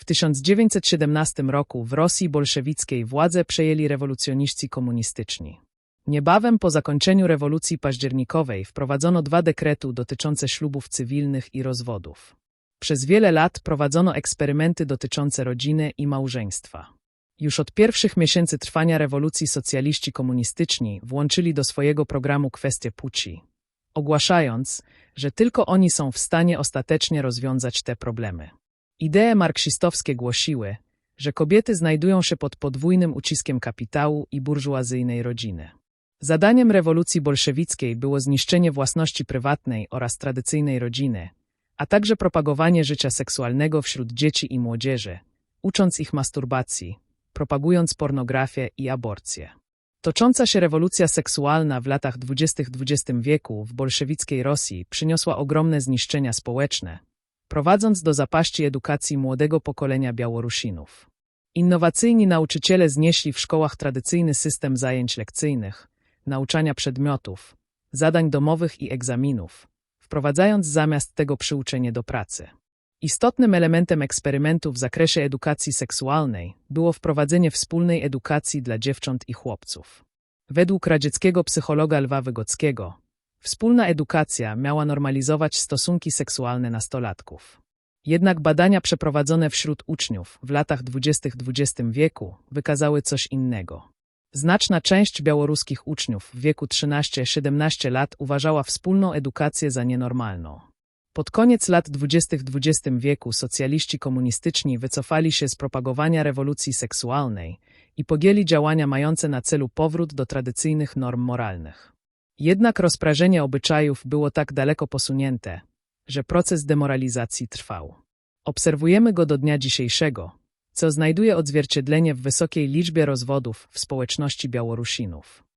W 1917 roku w Rosji bolszewickiej władzę przejęli rewolucjoniści komunistyczni. Niebawem po zakończeniu rewolucji październikowej wprowadzono dwa dekretu dotyczące ślubów cywilnych i rozwodów. Przez wiele lat prowadzono eksperymenty dotyczące rodziny i małżeństwa. Już od pierwszych miesięcy trwania rewolucji socjaliści komunistyczni włączyli do swojego programu kwestię płci, ogłaszając, że tylko oni są w stanie ostatecznie rozwiązać te problemy. Idee marksistowskie głosiły, że kobiety znajdują się pod podwójnym uciskiem kapitału i burżuazyjnej rodziny. Zadaniem rewolucji bolszewickiej było zniszczenie własności prywatnej oraz tradycyjnej rodziny, a także propagowanie życia seksualnego wśród dzieci i młodzieży, ucząc ich masturbacji, propagując pornografię i aborcję. Tocząca się rewolucja seksualna w latach dwudziestych XX wieku w bolszewickiej Rosji przyniosła ogromne zniszczenia społeczne, prowadząc do zapaści edukacji młodego pokolenia Białorusinów. Innowacyjni nauczyciele znieśli w szkołach tradycyjny system zajęć lekcyjnych, nauczania przedmiotów, zadań domowych i egzaminów, wprowadzając zamiast tego przyuczenie do pracy. Istotnym elementem eksperymentu w zakresie edukacji seksualnej było wprowadzenie wspólnej edukacji dla dziewcząt i chłopców. Według radzieckiego psychologa Lwa Wygockiego, wspólna edukacja miała normalizować stosunki seksualne nastolatków. Jednak badania przeprowadzone wśród uczniów w latach 20. XX wieku wykazały coś innego. Znaczna część białoruskich uczniów w wieku 13-17 lat uważała wspólną edukację za nienormalną. Pod koniec lat 20. XX wieku socjaliści komunistyczni wycofali się z propagowania rewolucji seksualnej i podjęli działania mające na celu powrót do tradycyjnych norm moralnych. Jednak rozprażenie obyczajów było tak daleko posunięte, że proces demoralizacji trwał. Obserwujemy go do dnia dzisiejszego, co znajduje odzwierciedlenie w wysokiej liczbie rozwodów w społeczności Białorusinów.